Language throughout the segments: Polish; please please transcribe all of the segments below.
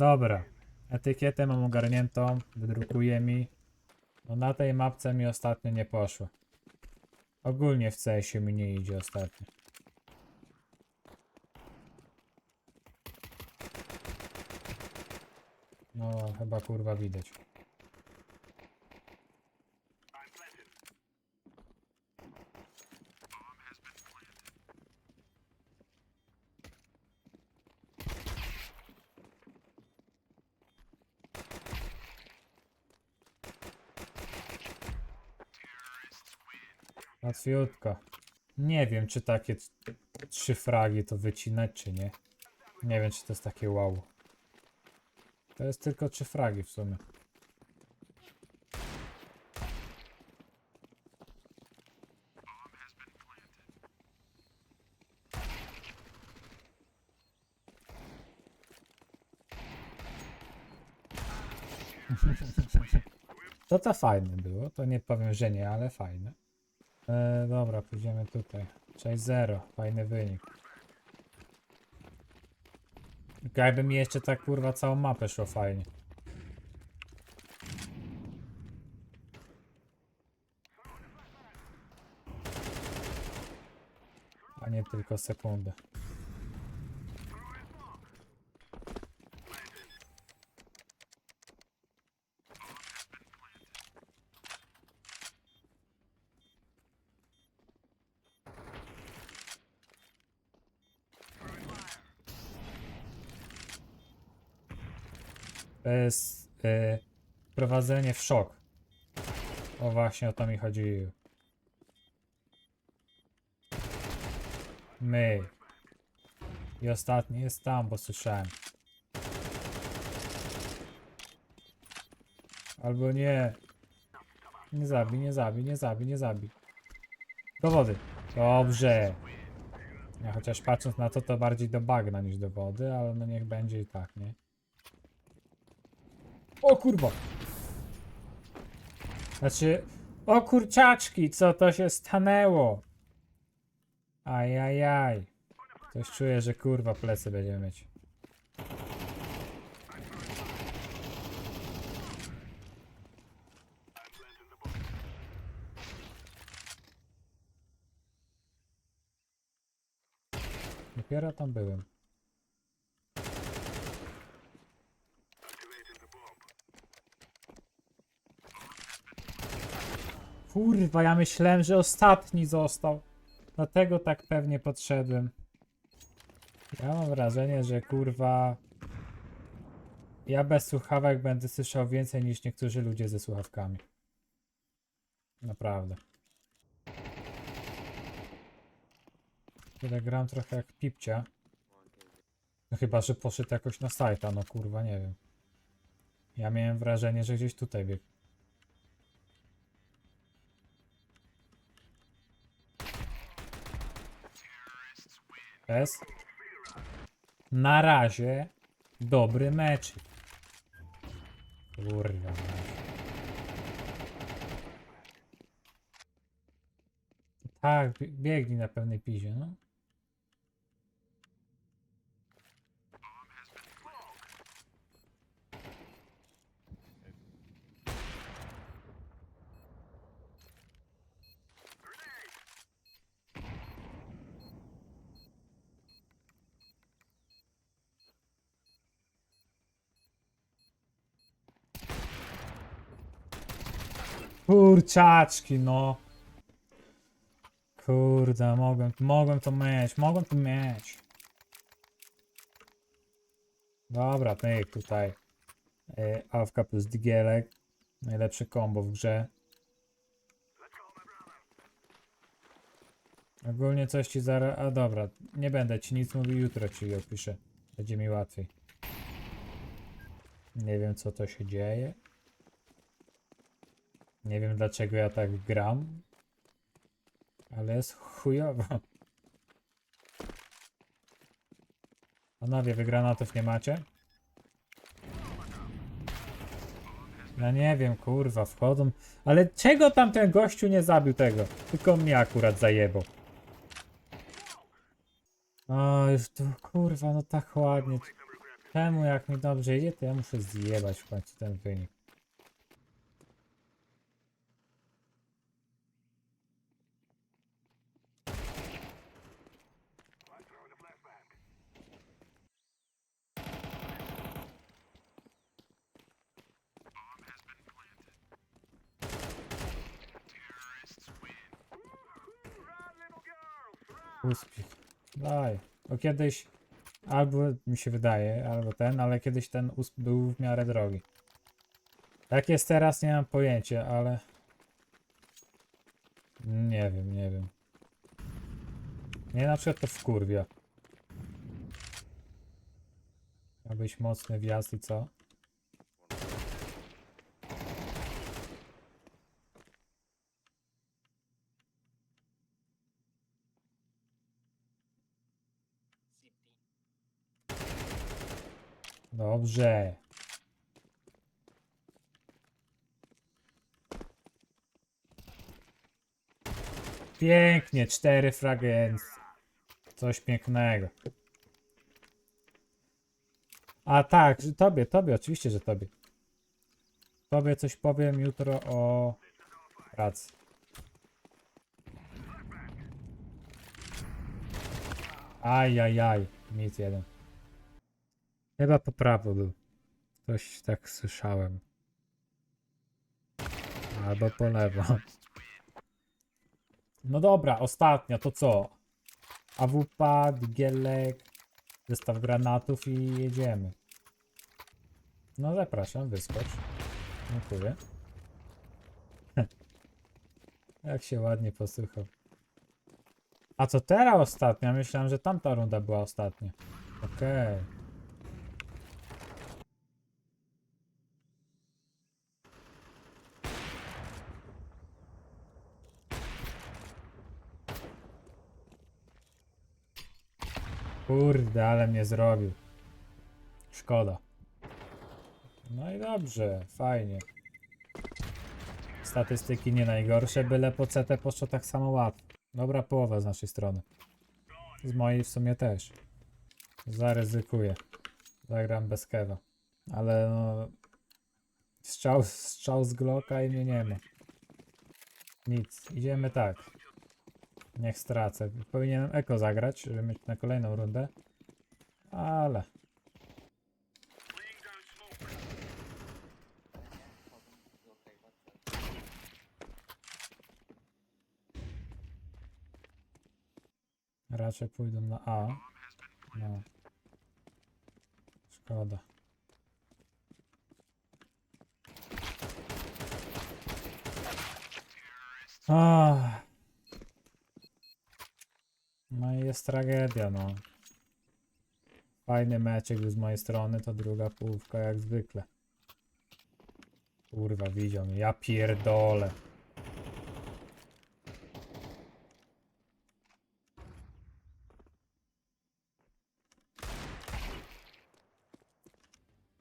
Dobra. Etykietę mam ogarniętą, wydrukuje mi. No na tej mapce mi ostatnio nie poszło. Ogólnie w CS mi nie idzie ostatnio. No, chyba kurwa widać. Łatwiutko. Nie wiem, czy takie trzy fragi to wycinać, czy nie. Nie wiem, czy to jest takie wow. To jest tylko trzy fragi w sumie. To to fajne było, to nie powiem, że nie, ale fajne. E, dobra, pójdziemy tutaj. 6-0, fajny wynik. Jakby mi jeszcze tak kurwa całą mapę szło fajnie. A nie tylko sekundę. To jest y, prowadzenie w szok. O właśnie o to mi chodzi. My. I ostatni jest tam, bo słyszałem. Albo nie. Nie zabij, nie zabij, nie zabij, nie zabij. Do wody. Dobrze. Ja chociaż patrząc na to, to bardziej do bagna niż do wody, ale no niech będzie i tak, nie? O kurwa! Znaczy, o kurczaczki, co to się stanęło? Ajajaj. Coś czuję, że kurwa plecy będziemy mieć. Dopiero tam byłem. Kurwa, ja myślałem, że ostatni został. Dlatego tak pewnie podszedłem. Ja mam wrażenie, że kurwa. Ja bez słuchawek będę słyszał więcej niż niektórzy ludzie ze słuchawkami. Naprawdę. Tyle gram trochę jak pipcia. No chyba, że poszedł jakoś na sajta, no kurwa, nie wiem. Ja miałem wrażenie, że gdzieś tutaj biegł. S. Na razie dobry mecz. Kurwa. Tak, bie- biegnij na pewnej pizie, no. Kurczaczki, no. Kurde, mogłem, mogłem to mieć, mogłem to mieć. Dobra, pyk tutaj. Yy, Awka plus digielek. Najlepsze combo w grze. Ogólnie coś ci zaraz... A dobra, nie będę ci nic mówił, jutro ci opiszę. Będzie mi łatwiej. Nie wiem co to się dzieje. Nie wiem dlaczego ja tak gram. Ale jest chujowo. Panowie, wy granatów nie macie? Ja nie wiem, kurwa, wchodzą. Ale czego tam ten gościu nie zabił tego? Tylko mnie akurat zajebał. O, już tu, kurwa, no tak ładnie. Czemu jak mi dobrze idzie, to ja muszę zjebać w końcu ten wynik. Uspich. Daj. Bo kiedyś albo mi się wydaje, albo ten, ale kiedyś ten usp był w miarę drogi. Jak jest teraz, nie mam pojęcia, ale. Nie wiem, nie wiem. Nie na przykład to wkurwia. Ma być mocny wjazd i co? Dobrze. Pięknie, cztery fragencje. Coś pięknego. A tak, że tobie, tobie, oczywiście, że tobie. Tobie coś powiem jutro o pracy. Ajajaj, nic jeden. Chyba po prawo był. Coś tak słyszałem. Albo po lewo. No dobra, ostatnia, to co? AWP, digielek, zestaw granatów i jedziemy. No zapraszam, wyskocz. Dziękuję. Jak się ładnie posłuchał. A co teraz ostatnia? Myślałem, że tamta runda była ostatnia. Okej. Kurde, ale mnie zrobił. Szkoda. No i dobrze, fajnie. Statystyki nie najgorsze, byle po CT poszło tak samo łatwo. Dobra połowa z naszej strony. Z mojej w sumie też. Zaryzykuję. Zagram bez kewa. Ale no... Strzał, strzał z Glocka i mnie nie ma. Nic. Idziemy tak. Niech stracę. Powinienem eko zagrać, żeby mieć na kolejną rundę. Ale. Raczej pójdą na A. No. Szkoda. Ah. No i jest tragedia, no. Fajny meczek z mojej strony, to druga połówka jak zwykle. Kurwa, widział mnie. Ja pierdolę.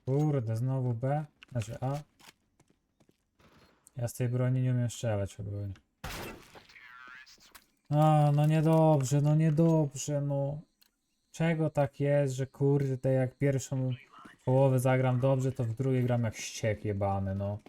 Kurde, znowu B? Znaczy A? Ja z tej broni nie umiem strzelać ogólnie. A, no niedobrze, no niedobrze, no. Czego tak jest, że kurde, jak pierwszą połowę zagram dobrze, to w drugiej gram jak ściek jebany, no.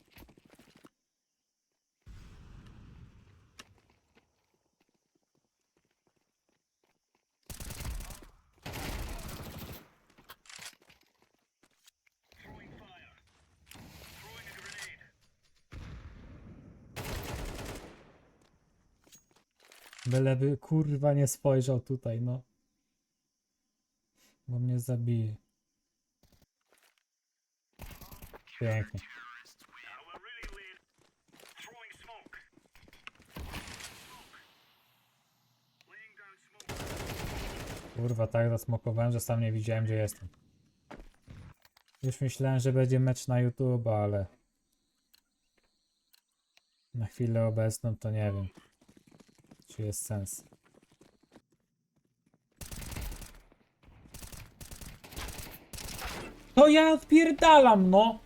Byleby kurwa nie spojrzał tutaj, no. Bo mnie zabije. Pięknie. Kurwa, tak zasmokowałem, że sam nie widziałem, gdzie jestem. Już myślałem, że będzie mecz na YouTube, ale... Na chwilę obecną to nie wiem. Czy jest sens? To ja odpierdalam, no!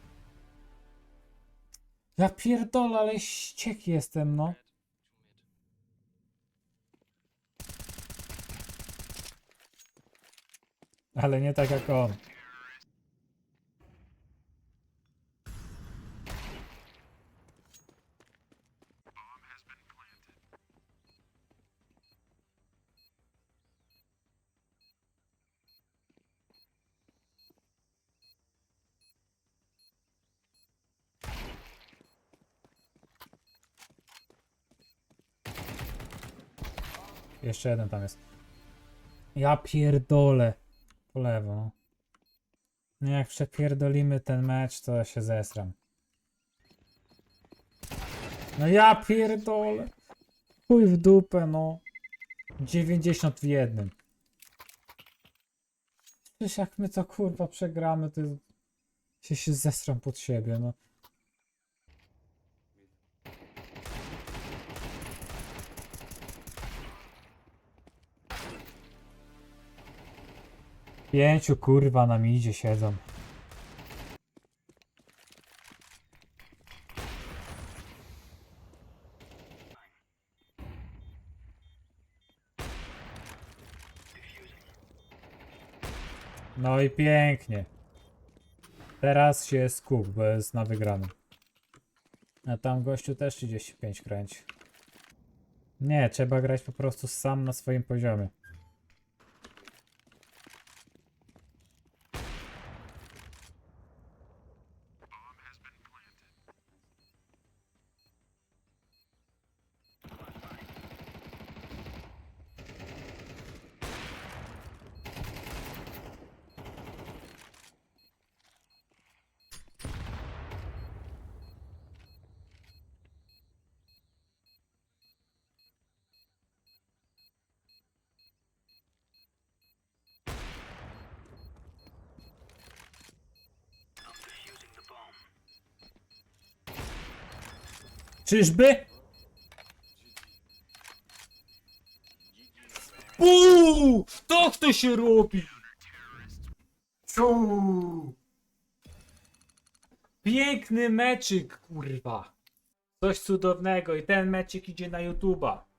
Ja pierdolę, ale ściek jestem, no. Ale nie tak jak on. Jeszcze jeden tam jest. Ja pierdolę. Po lewo. no. No jak przepierdolimy ten mecz, to się zesram. No ja pierdolę. Chuj w dupę, no. 90 w jednym. Przecież jak my to kurwa przegramy, to się, się zesram pod siebie, no. Pięciu kurwa na midzie siedzą. No i pięknie. Teraz się skup, bo jest na wygranym. A tam gościu też 35 kręci. Nie, trzeba grać po prostu sam na swoim poziomie. Czyżby? Uuu! To kto się robi? Ciu! Piękny meczyk, kurwa. Coś cudownego i ten meczyk idzie na YouTube'a.